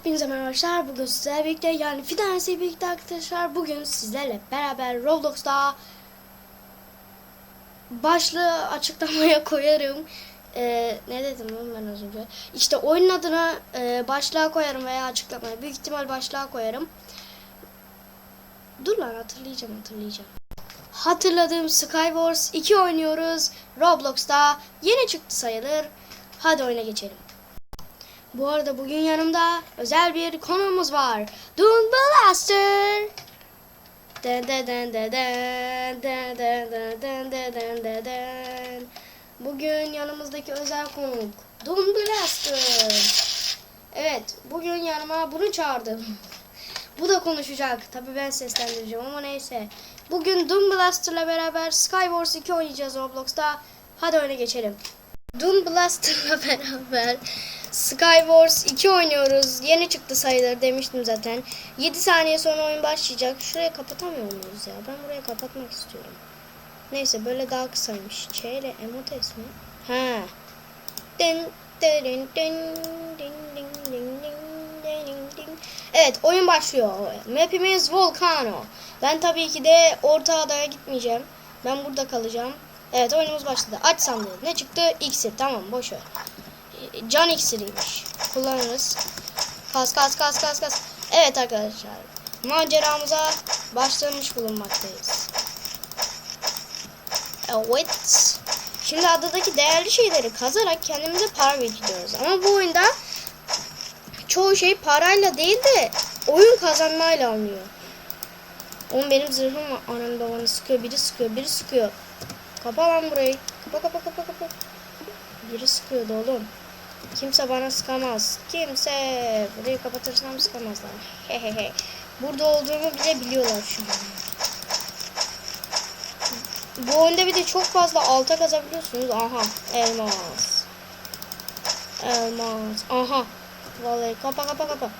Hepinize merhaba arkadaşlar. Bugün sizlerle birlikte yani Fidanesi birlikte arkadaşlar. Bugün sizlerle beraber Roblox'ta başlığı açıklamaya koyarım. Ee, ne dedim ben az önce? İşte oyunun adını e, başlığa koyarım veya açıklamaya. Büyük ihtimal başlığa koyarım. Dur lan hatırlayacağım hatırlayacağım. Hatırladığım Skywars 2 oynuyoruz. Roblox'ta yeni çıktı sayılır. Hadi oyuna geçelim. Bu arada bugün yanımda özel bir konuğumuz var. Doom Blaster. Den den den den den den den den den den den den. Bugün yanımızdaki özel konuk Doom Blaster. Evet, bugün yanıma bunu çağırdım. Bu da konuşacak. Tabii ben seslendireceğim ama neyse. Bugün Doom Blaster'la beraber Skywars 2 oynayacağız Roblox'ta. Hadi oyuna geçelim. Doom Blaster'la beraber Skywars 2 oynuyoruz. Yeni çıktı sayıları demiştim zaten. 7 saniye sonra oyun başlayacak. Şuraya kapatamıyor muyuz ya? Ben buraya kapatmak istiyorum. Neyse böyle daha kısaymış. Ç ile emotes mi? Ha. Dın, dın, dın, dın, dın, dın, dın, dın. Evet oyun başlıyor. Map'imiz Volcano. Ben tabii ki de orta adaya gitmeyeceğim. Ben burada kalacağım. Evet oyunumuz başladı. Aç sandığı. Ne çıktı? X'i. Tamam boş. Can iksiriymiş. Kullanırız. Kas kas kas kas kas. Evet arkadaşlar. Maceramıza başlamış bulunmaktayız. Evet. Şimdi adadaki değerli şeyleri kazarak kendimize para biriktiriyoruz. Ama bu oyunda çoğu şey parayla değil de oyun kazanmayla alınıyor. Oğlum benim zırhım. Anam babanı sıkıyor. Biri sıkıyor. Biri sıkıyor. Kapa lan burayı. Kapa kapa kapa kapa. Biri sıkıyordu oğlum. Kimse bana sıkamaz. Kimse. Burayı kapatırsam sıkamazlar. Hehehe. Burada olduğumu bile biliyorlar şu an. Bu oyunda bir de çok fazla alta kazabiliyorsunuz. Aha. Elmas. Elmas. Aha. Vallahi kapa kapa kapa.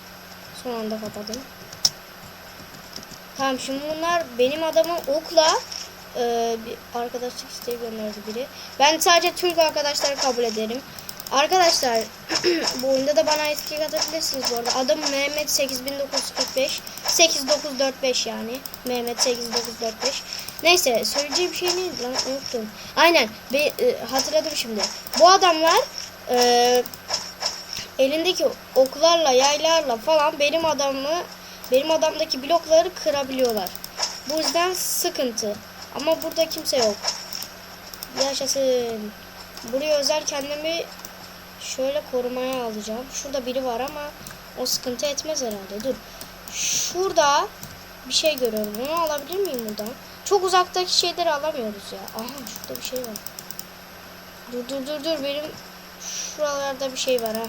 Son anda kapadım. Tamam şimdi bunlar benim adamı okla e, bir arkadaşlık isteği gönderdi biri. Ben sadece Türk arkadaşları kabul ederim. Arkadaşlar bu oyunda da bana eski atabilirsiniz bu arada. Adım Mehmet 8945 8945 yani. Mehmet 8945. Neyse söyleyeceğim şey neydi lan unuttum. Aynen be, e, hatırladım şimdi. Bu adamlar e, elindeki oklarla yaylarla falan benim adamı benim adamdaki blokları kırabiliyorlar. Bu yüzden sıkıntı. Ama burada kimse yok. Yaşasın. Buraya özel kendimi şöyle korumaya alacağım. Şurada biri var ama o sıkıntı etmez herhalde. Dur. Şurada bir şey görüyorum. Onu alabilir miyim buradan? Çok uzaktaki şeyleri alamıyoruz ya. Aha şurada bir şey var. Dur dur dur dur. Benim şuralarda bir şey var ha.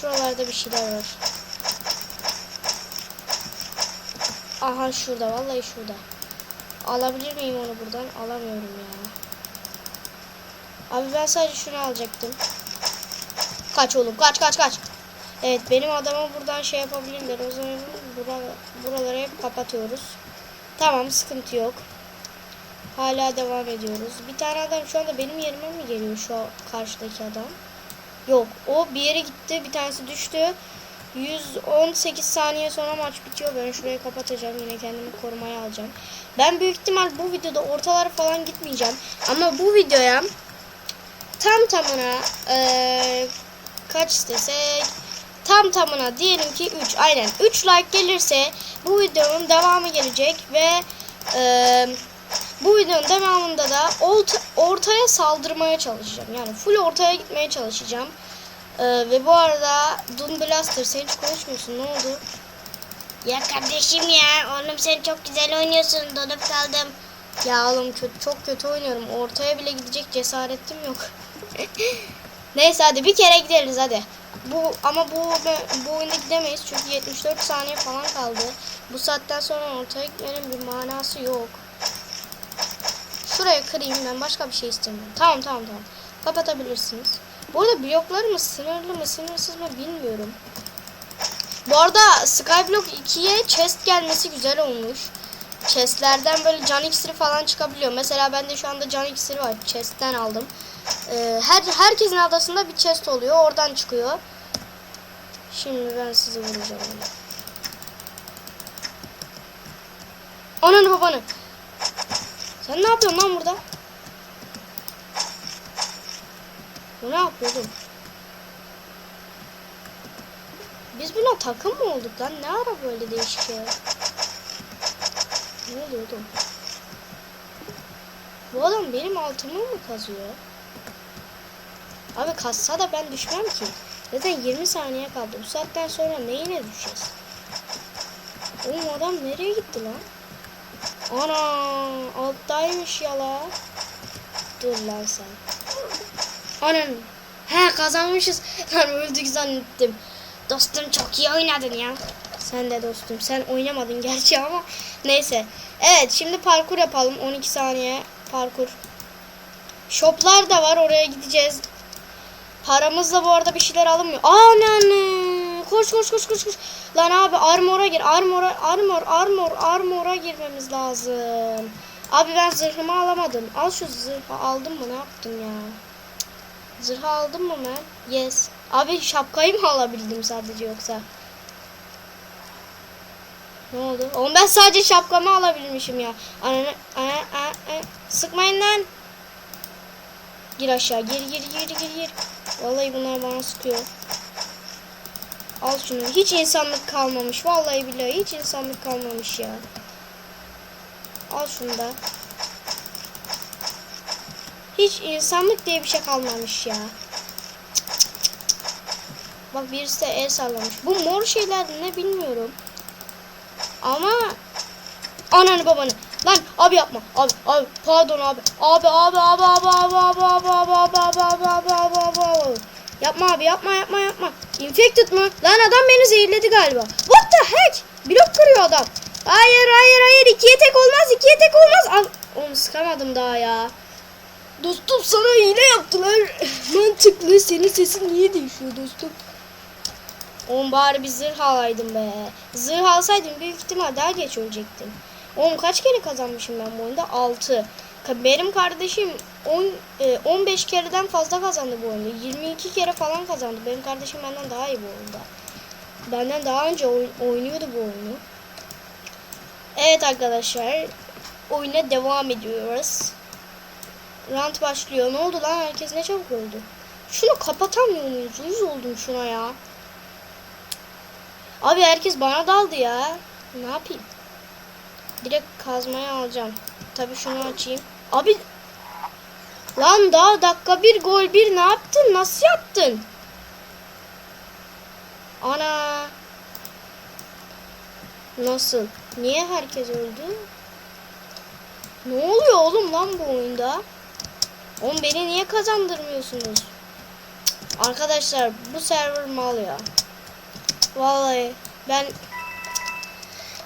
Şuralarda bir şeyler var. Aha şurada. Vallahi şurada. Alabilir miyim onu buradan? Alamıyorum ya. Abi ben sadece şunu alacaktım. Kaç oğlum kaç kaç kaç. Evet benim adamı buradan şey yapabilirler. O zaman bura, buraları hep kapatıyoruz. Tamam sıkıntı yok. Hala devam ediyoruz. Bir tane adam şu anda benim yerime mi geliyor şu karşıdaki adam? Yok o bir yere gitti bir tanesi düştü. 118 saniye sonra maç bitiyor. Ben şurayı kapatacağım. Yine kendimi korumaya alacağım. Ben büyük ihtimal bu videoda ortalara falan gitmeyeceğim. Ama bu videoya tam tamına ee, kaç istesek tam tamına diyelim ki 3 aynen 3 like gelirse bu videonun devamı gelecek ve ee, bu videonun devamında da orta, ortaya saldırmaya çalışacağım. Yani full ortaya gitmeye çalışacağım. Ee, ve bu arada Doom Blaster sen hiç konuşmuyorsun ne oldu? Ya kardeşim ya oğlum sen çok güzel oynuyorsun donup kaldım. Ya oğlum kötü, çok kötü oynuyorum. Ortaya bile gidecek cesaretim yok. Neyse hadi bir kere gideriz hadi. Bu ama bu bu oyunda gidemeyiz çünkü 74 saniye falan kaldı. Bu saatten sonra ortaya gitmenin bir manası yok. Şuraya kırayım ben başka bir şey istemiyorum. Tamam tamam tamam. Kapatabilirsiniz. Bu arada bloklarımız sınırlı mı sınırsız mı bilmiyorum. Bu arada Skyblock 2'ye chest gelmesi güzel olmuş. Chestlerden böyle can iksiri falan çıkabiliyor. Mesela bende şu anda can iksiri var. Chest'ten aldım. Ee, her herkesin adasında bir chest oluyor. Oradan çıkıyor. Şimdi ben sizi vuracağım. Ananı babanı. Sen ne yapıyorsun lan burada? Bu ne yapıyor oğlum? Biz buna takım mı olduk lan? Ne ara böyle değişik şey? Ne oluyor oğlum? Bu adam benim altımı mı kazıyor? Abi kazsa da ben düşmem ki. Zaten 20 saniye kaldı. Bu saatten sonra neyine düşeceğiz? Oğlum adam nereye gitti lan? Ana alttaymış ya la. Dur lan sen. Anan. He kazanmışız. Lan öldük zannettim. Dostum çok iyi oynadın ya. Sen de dostum. Sen oynamadın gerçi ama neyse. Evet şimdi parkur yapalım. 12 saniye parkur. Shoplar da var. Oraya gideceğiz. Paramızla bu arada bir şeyler alınmıyor. Anne. Koş koş koş koş koş. Lan abi armora gir. Armora armor armor armora girmemiz lazım. Abi ben zırhımı alamadım. Al şu zırhı aldım mı? Ne yaptım ya? Zırhı aldım mı ben? Yes. Abi şapkayı mı alabildim sadece yoksa? Ne oldu? Oğlum ben sadece şapkamı alabilmişim ya. Ananı, ana, ana, ana. Sıkmayın lan. Gir aşağı. Gir gir gir gir gir. Vallahi bunlar bana sıkıyor. Al şunu. Hiç insanlık kalmamış. Vallahi billahi hiç insanlık kalmamış ya. Al şunu da. Hiç insanlık diye bir şey kalmamış ya. Bak birisi de el sallamış. Bu mor şeyler ne bilmiyorum. Ama ananı babanı. Lan abi yapma. Abi abi pardon abi. Abi abi abi abi abi abi abi abi abi abi abi abi abi abi abi. Yapma abi yapma yapma yapma. Infected mı? Lan adam beni zehirledi galiba. What the heck? Blok kırıyor adam. Hayır hayır hayır ikiye tek olmaz ikiye tek olmaz. Al. Onu sıkamadım daha ya. Dostum sana hile yaptılar. Mantıklı. Senin sesin niye değişiyor dostum? Oğlum bari bir zırh alaydım be. Zırh alsaydım büyük ihtimal daha geç ölecektim. Oğlum kaç kere kazanmışım ben bu oyunda? 6. Benim kardeşim 10 e, 15 kereden fazla kazandı bu oyunda. 22 kere falan kazandı. Benim kardeşim benden daha iyi bu oyunda. Benden daha önce oy- oynuyordu bu oyunu. Evet arkadaşlar. Oyuna devam ediyoruz. Rant başlıyor. Ne oldu lan? Herkes ne çabuk öldü. Şunu kapatamıyor muyuz? Uyuz oldum şuna ya. Abi herkes bana daldı ya. Ne yapayım? Direkt kazmaya alacağım. Tabii şunu açayım. Abi Lan daha dakika bir gol bir ne yaptın? Nasıl yaptın? Ana. Nasıl? Niye herkes öldü? Ne oluyor oğlum lan bu oyunda? Oğlum beni niye kazandırmıyorsunuz? Arkadaşlar bu server mal ya. Vallahi ben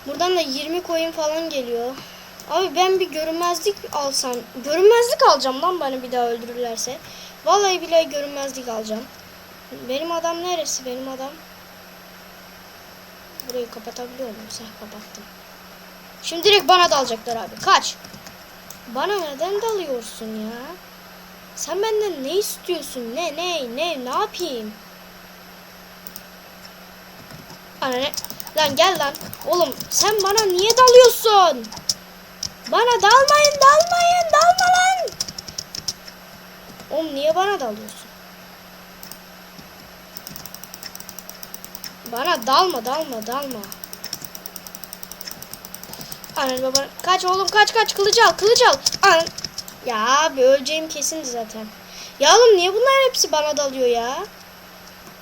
buradan da 20 coin falan geliyor. Abi ben bir görünmezlik alsam, görünmezlik alacağım lan bana bir daha öldürürlerse. Vallahi billahi görünmezlik alacağım. Benim adam neresi? Benim adam. Burayı kapatabiliyor muyum? Sen kapattım. Şimdi direkt bana dalacaklar abi. Kaç. Bana neden dalıyorsun ya? Sen benden ne istiyorsun? Ne ne ne ne yapayım? Ana ne? Lan gel lan. Oğlum sen bana niye dalıyorsun? Bana dalmayın dalmayın dalma lan. Oğlum niye bana dalıyorsun? Bana dalma dalma dalma. Anne baba kaç oğlum kaç kaç kılıcı al kılıcı al. An ya abi öleceğim kesindi zaten. Ya oğlum niye bunlar hepsi bana dalıyor ya?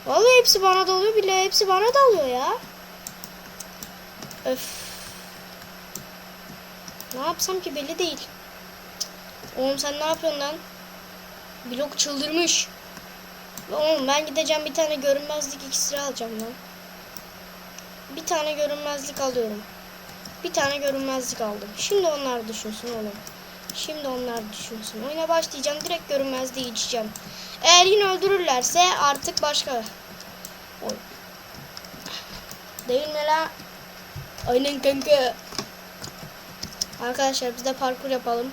Vallahi hepsi bana dalıyor bile hepsi bana dalıyor ya. Öf. Ne yapsam ki belli değil. Oğlum sen ne yapıyorsun lan? Blok çıldırmış. Oğlum ben gideceğim bir tane görünmezlik iksiri alacağım lan. Bir tane görünmezlik alıyorum. Bir tane görünmezlik aldım. Şimdi onlar düşünsün oğlum. Şimdi onlar düşünsün. Oyuna başlayacağım. Direkt görünmezliği içeceğim. Eğer yine öldürürlerse artık başka. Oy. Değil mi la? Aynen kanka. Arkadaşlar biz de parkur yapalım.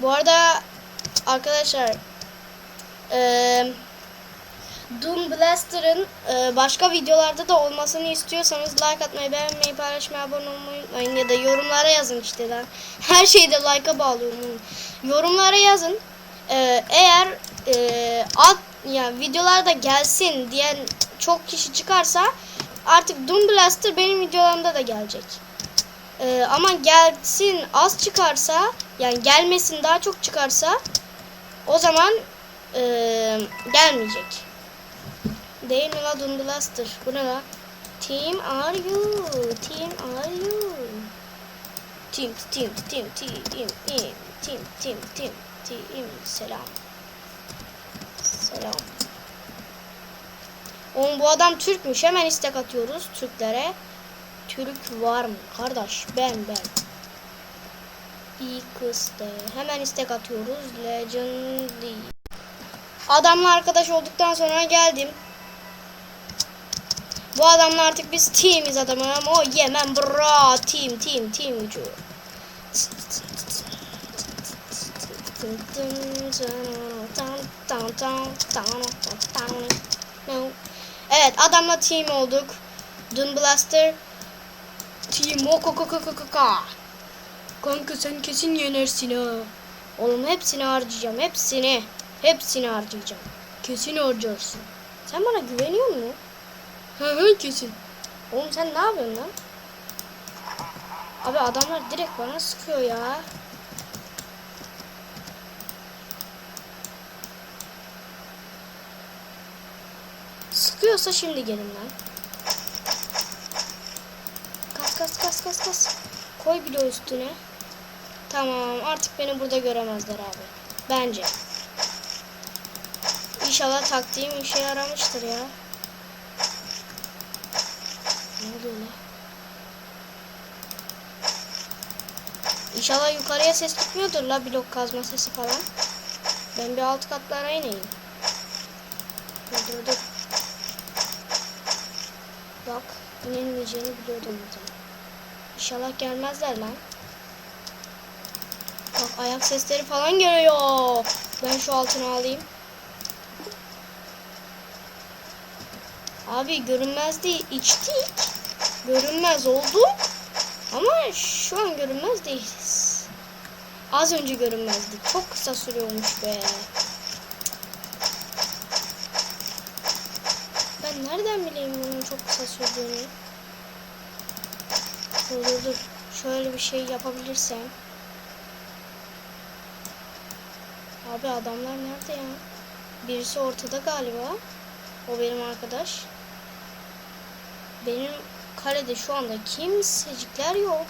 Bu arada arkadaşlar eee Doom Blaster'ın e, başka videolarda da olmasını istiyorsanız like atmayı, beğenmeyi, paylaşmayı, abone olmayı unutmayın. Ya da yorumlara yazın işte lan. Her şeyi de like'a bağlıyorum. Yorumlara yazın. E, eğer e, at, yani videolarda gelsin diyen çok kişi çıkarsa artık Doom Blaster benim videolarımda da gelecek. E, ama gelsin az çıkarsa yani gelmesin daha çok çıkarsa o zaman e, gelmeyecek. Değil mi la Doom Blaster? Bu ne la? Team are you? Team are you? Team, team, team, team, team, team, team, team, team, team. Selam. Selam. Oğlum bu adam Türkmüş. Hemen istek atıyoruz Türklere. Türk var mı? Kardeş ben ben. İyi kız de. Hemen istek atıyoruz. Legendary. Adamla arkadaş olduktan sonra geldim. Bu adamla artık biz teamiz adamı ama o yemem bra team team team gücü. Evet adamla team olduk. Dun Blaster Team Okokokokokaka. Kanka sen kesin yenersin ha. Oğlum hepsini harcayacağım. Hepsini. Hepsini harcayacağım. Kesin harcarsın. Sen bana güveniyor musun? Hı hı kesin. Oğlum sen ne yapıyorsun lan? Abi adamlar direkt bana sıkıyor ya. Sıkıyorsa şimdi gelin lan. Kas kas kas kas kas. Koy bir de üstüne. Tamam artık beni burada göremezler abi. Bence. İnşallah taktiğim işe yaramıştır ya. Ne oluyor lan? İnşallah yukarıya ses gitmiyordur la blok kazma sesi falan. Ben bir alt katlara ineyim. Dur dur dur. Bak inilmeyeceğini biliyordum zaten. İnşallah gelmezler lan. Bak ayak sesleri falan geliyor. Ben şu altını alayım. Abi görünmez değil. içtik. Görünmez oldu. Ama şu an görünmez değiliz. Az önce görünmezdik. Çok kısa sürüyormuş be. Ben nereden sürdüğünü? Dur dur dur. Şöyle bir şey yapabilirsem. Abi adamlar nerede ya? Birisi ortada galiba. O benim arkadaş. Benim kalede şu anda kimsecikler yok.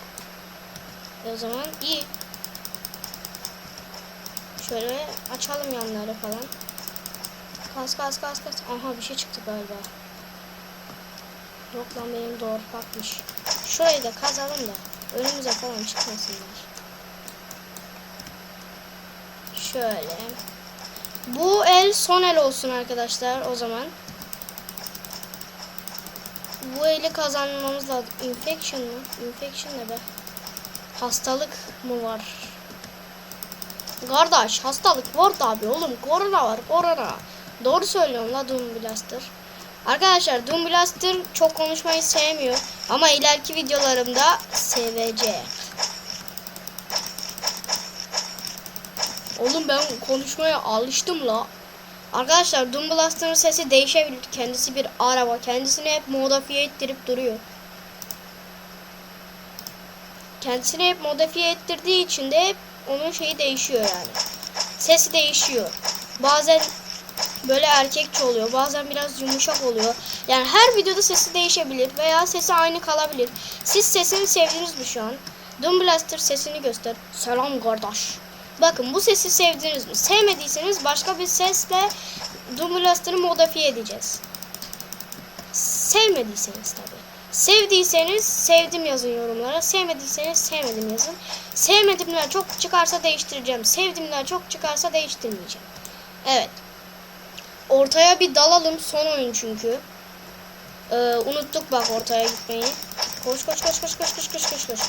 E o zaman iyi. Şöyle açalım yanları falan. Kas kas kas kas. Aha bir şey çıktı galiba. Yok lan benim doğru bakmış. Şurayı da kazalım da önümüze falan çıkmasınlar. Şöyle. Bu el son el olsun arkadaşlar o zaman. Bu eli kazanmamız lazım. Infection mı? Infection ne be? Hastalık mı var? Kardeş hastalık var tabi oğlum. Korona var korona. Doğru söylüyorum la Doom Blaster. Arkadaşlar Doom Blaster çok konuşmayı sevmiyor. Ama ileriki videolarımda sevecek. Oğlum ben konuşmaya alıştım la. Arkadaşlar Doom Blaster'ın sesi değişebilir. Kendisi bir araba. Kendisini hep modifiye ettirip duruyor. Kendisini hep modifiye ettirdiği için de hep onun şeyi değişiyor yani. Sesi değişiyor. Bazen böyle erkekçe oluyor. Bazen biraz yumuşak oluyor. Yani her videoda sesi değişebilir veya sesi aynı kalabilir. Siz sesini sevdiniz mi şu an? Doom Blaster sesini göster. Selam kardeş. Bakın bu sesi sevdiniz mi? Sevmediyseniz başka bir sesle Doom Blaster'ı modifiye edeceğiz. Sevmediyseniz tabi. Sevdiyseniz sevdim yazın yorumlara. Sevmediyseniz sevmedim yazın. Sevmedimler çok çıkarsa değiştireceğim. Sevdimler çok çıkarsa değiştirmeyeceğim. Evet. Ortaya bir dalalım. Son oyun çünkü. Ee, unuttuk bak ortaya gitmeyi. Koş koş koş koş koş koş koş koş koş.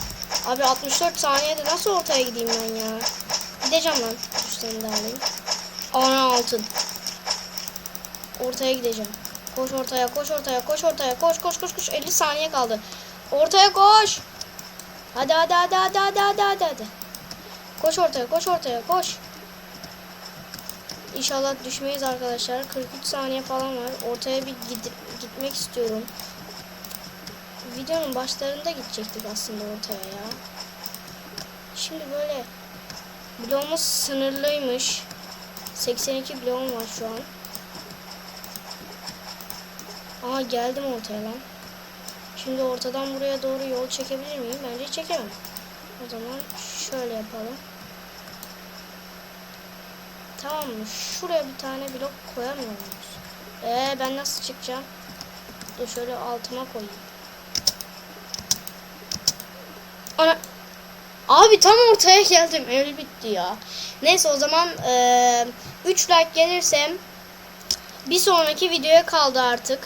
Abi 64 saniyede nasıl ortaya gideyim ben ya? Gideceğim lan. Üstlerini de alayım. Ana altın. ortaya gideceğim. Koş ortaya, koş ortaya, koş ortaya, koş koş koş koş. 50 saniye kaldı. Ortaya koş. Hadi hadi hadi hadi hadi hadi hadi. Koş ortaya, koş ortaya, koş. İnşallah düşmeyiz arkadaşlar. 43 saniye falan var. Ortaya bir gitmek istiyorum. Videonun başlarında gidecektik aslında ortaya ya. Şimdi böyle bloğumuz sınırlıymış. 82 bloğum var şu an. Aa geldim ortaya lan. Şimdi ortadan buraya doğru yol çekebilir miyim? Bence çekemem. O zaman şöyle yapalım. Tamam mı? Şuraya bir tane blok koyamıyor muyuz? Ee ben nasıl çıkacağım? Dur şöyle altıma koyayım. Ana. Abi tam ortaya geldim. El bitti ya. Neyse o zaman 3 like gelirsem bir sonraki videoya kaldı artık.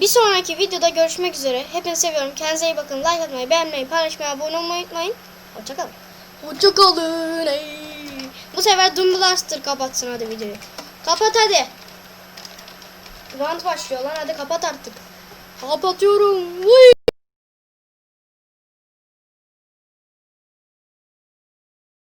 Bir sonraki videoda görüşmek üzere. Hepinizi seviyorum. Kendinize iyi bakın. Like atmayı, beğenmeyi, paylaşmayı, abone olmayı unutmayın. Hoşçakalın. Hoşçakalın. Bu sefer Dumbleduster kapatsın hadi videoyu. Kapat hadi. Round başlıyor lan hadi kapat artık. Kapatıyorum. Vıy.